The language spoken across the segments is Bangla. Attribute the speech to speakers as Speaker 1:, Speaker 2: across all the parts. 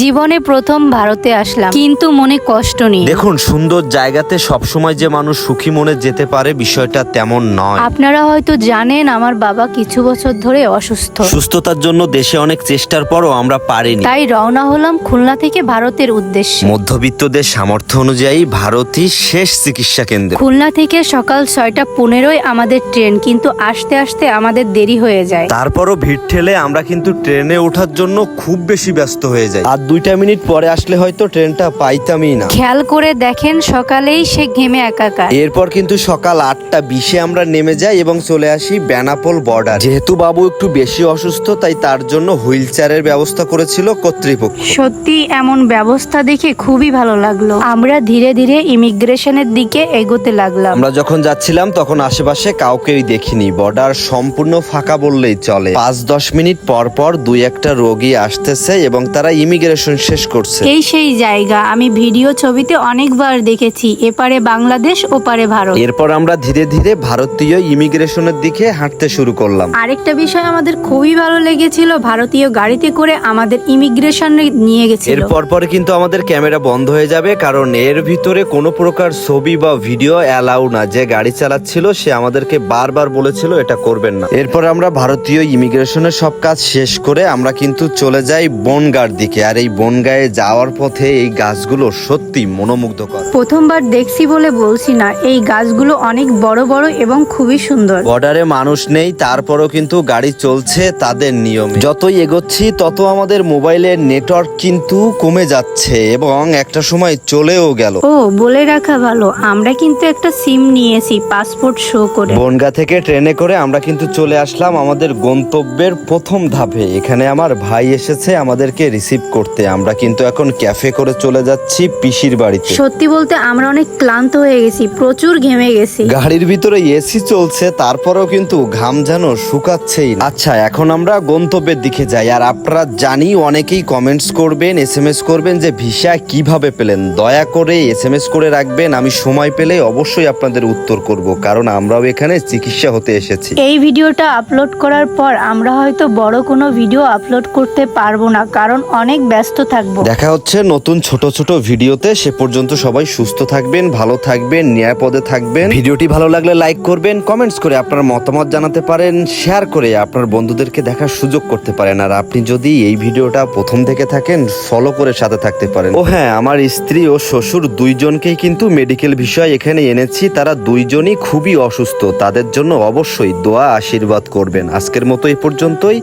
Speaker 1: জীবনে প্রথম ভারতে আসলাম। কিন্তু মনে কষ্ট নেই।
Speaker 2: দেখুন সুন্দর জায়গাতে সবসময় যে মানুষ সুখী মনে যেতে পারে বিষয়টা তেমন নয়।
Speaker 1: আপনারা হয়তো জানেন আমার বাবা কিছু বছর ধরে অসুস্থ।
Speaker 2: সুস্থতার জন্য দেশে অনেক চেষ্টার পরও আমরা পারিনি।
Speaker 1: তাই রওনা হলাম খুলনা থেকে ভারতের উদ্দেশ্যে।
Speaker 2: মধ্যবিত্তদের সামর্থ্য অনুযায়ী ভারতই শেষ চিকিৎসা কেন্দ্র।
Speaker 1: খুলনা থেকে সকাল ছয়টা পনেরোই আমাদের ট্রেন কিন্তু আসতে আসতে আমাদের দেরি হয়ে যায়।
Speaker 2: তারপরও ভিড় ঠেলে আমরা কিন্তু ট্রেনে ওঠার জন্য খুব বেশি ব্যস্ত হয়ে যাই। আর দুইটা মিনিট পরে আসলে হয়তো ট্রেনটা পাইতামই না।
Speaker 1: খেয়াল করে দেখেন সকালেই সে ঘেমে একাকার।
Speaker 2: এরপর কিন্তু সকাল আটটা বিশে আমরা নেমে যাই এবং চলে আসি বেনাপোল বর্ডার। যেহেতু বাবু একটু বেশি অসুস্থ তাই তার জন্য হুইল চেয়ারের ব্যবস্থা করেছিল কর্তৃপক্ষ।
Speaker 1: সত্যি এমন ব্যবস্থা দেখে খুবই ভালো লাগল। আমরা ধীরে ধীরে ইমিগ্রেশনের দিকে এগোতে লাগলাম।
Speaker 2: আমরা যখন যাচ্ছিলাম তখন আশেপাশে কাউকেই দেখিনি। বর্ডার সম্পূর্ণ ফাঁকা বললেই চলে। পাঁচ দশ মিনিট পর পর দুই একটা রোগী আসতেছে এবং তারা ইমিগ্রেশন শেষ করছে।
Speaker 1: এই সেই জায়গা। আমি ভিডিও ছবিতে অনেকবার দেখেছি এপারে বাংলাদেশ ওপারে ভারত।
Speaker 2: এরপর আমরা ধীরে ধীরে ভারতীয় ইমিগ্রেশনের দিকে হাঁটতে শুরু করলাম।
Speaker 1: আরেকটা বিষয় আমাদের খুবই ভালো লেগেছিল ভারতীয় গাড়িতে করে আমাদের ইমিগ্রেশন নিয়ে গেছিল।
Speaker 2: এর পরে কিন্তু আমাদের ক্যামেরা বন্ধ হয়ে যাবে কারণ এর ভিতরে কোনো প্রকার ছবি বা ভিডিও অ্যালাউ না। যে গাড়ি চালাচ্ছিল সে আমাদেরকে বারবার বলেছিল এটা করবেন না। এরপর আমরা ভারতীয় ইমিগ্রেশনের সব কাজ শেষ করে আমরা কিন্তু চলে যাই বনগার দিকে। আর এই বনগায়ে যাওয়ার পথে এই গাছগুলো সত্যি মনোমুগ্ধকর।
Speaker 1: প্রথমবার দেখছি বলে বলছি না এই গাছগুলো অনেক বড় বড় এবং খুবই সুন্দর।
Speaker 2: বর্ডারে মানুষ নেই তারপরও কিন্তু গাড়ি চলছে তাদের নিয়মে। যতই এগোচ্ছি তত আমাদের মোবাইলের নেটওয়ার্ক কিন্তু কমে যাচ্ছে এবং একটা সময় চলেও গেল।
Speaker 1: ও বলে রাখা ভালো আমরা কিন্তু একটা সিম নিয়েছি পাসপোর্ট শো করে।
Speaker 2: বনগা থেকে ট্রেনে করে আমরা কিন্তু চলে আসলাম আমাদের গন্তব্যের প্রথম ধাপে। এখানে আমার ভাই এসেছে আমাদেরকে রিসিভ করতে। আমরা কিন্তু এখন ক্যাফে করে চলে যাচ্ছি পিসির বাড়িতে।
Speaker 1: সত্যি বলতে আমরা অনেক ক্লান্ত হয়ে গেছি প্রচুর ঘেমে গেছি।
Speaker 2: গাড়ির ভিতরে এসি চলছে তারপরেও কিন্তু ঘাম যেন শুকাচ্ছেই না। আচ্ছা এখন আমরা গন্তব্যের দিকে যাই আর আপনারা জানি অনেকেই কমেন্টস করবেন এস এম এস করবেন যে ভিসা কীভাবে পেলেন? দয়া করে এস এম এস করে রাখবেন আমি সময় পেলে অবশ্যই আপনাদের উত্তর করব কারণ আমরাও এখানে চিকিৎসা হতে এসেছি।
Speaker 1: এই ভিডিওটা আপলোড করার পর আমরা হয়তো বড় কোনো ভিডিও আপলোড করতে পারব না কারণ অনেক ব্যস্ত থাকব।
Speaker 2: দেখা হচ্ছে নতুন ছোট ছোট ভিডিওতে। সে পর্যন্ত সবাই সুস্থ থাকবেন ভালো থাকবেন নিরাপদে থাকবেন। ভিডিওটি ভালো লাগলে লাইক করবেন কমেন্টস করে আপনার মতামত জানাতে পারেন শেয়ার করে আপনার বন্ধুদেরকে দেখার সুযোগ করতে পারেন। আর আপনি যদি এই ভিডিওটা প্রথম থেকে থাকেন ফলো করে সাথে থাকতে পারেন। ও হ্যাঁ আমার স্ত্রী ও শ্বশুর দুইজনকেই কিন্তু মেডিকেল বিষয় এখানে এনেছি। তারা দুইজনই খুবই অসুস্থ। তাদের জন্য অবশ্যই দোয়া আশীর্বাদ করবেন। আজকের মতো এই পর্যন্তই।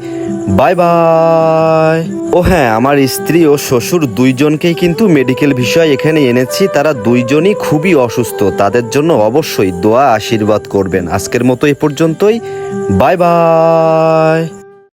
Speaker 2: Bye by. ও হ্যাঁ আমার স্ত্রী ও শ্বশুর দুইজনকেই কিন্তু মেডিকেল বিষয় এখানে এনেছি। তারা দুইজনই খুবই অসুস্থ। তাদের জন্য অবশ্যই দোয়া আশীর্বাদ করবেন। আজকের মতো এ পর্যন্তই। Bye bye.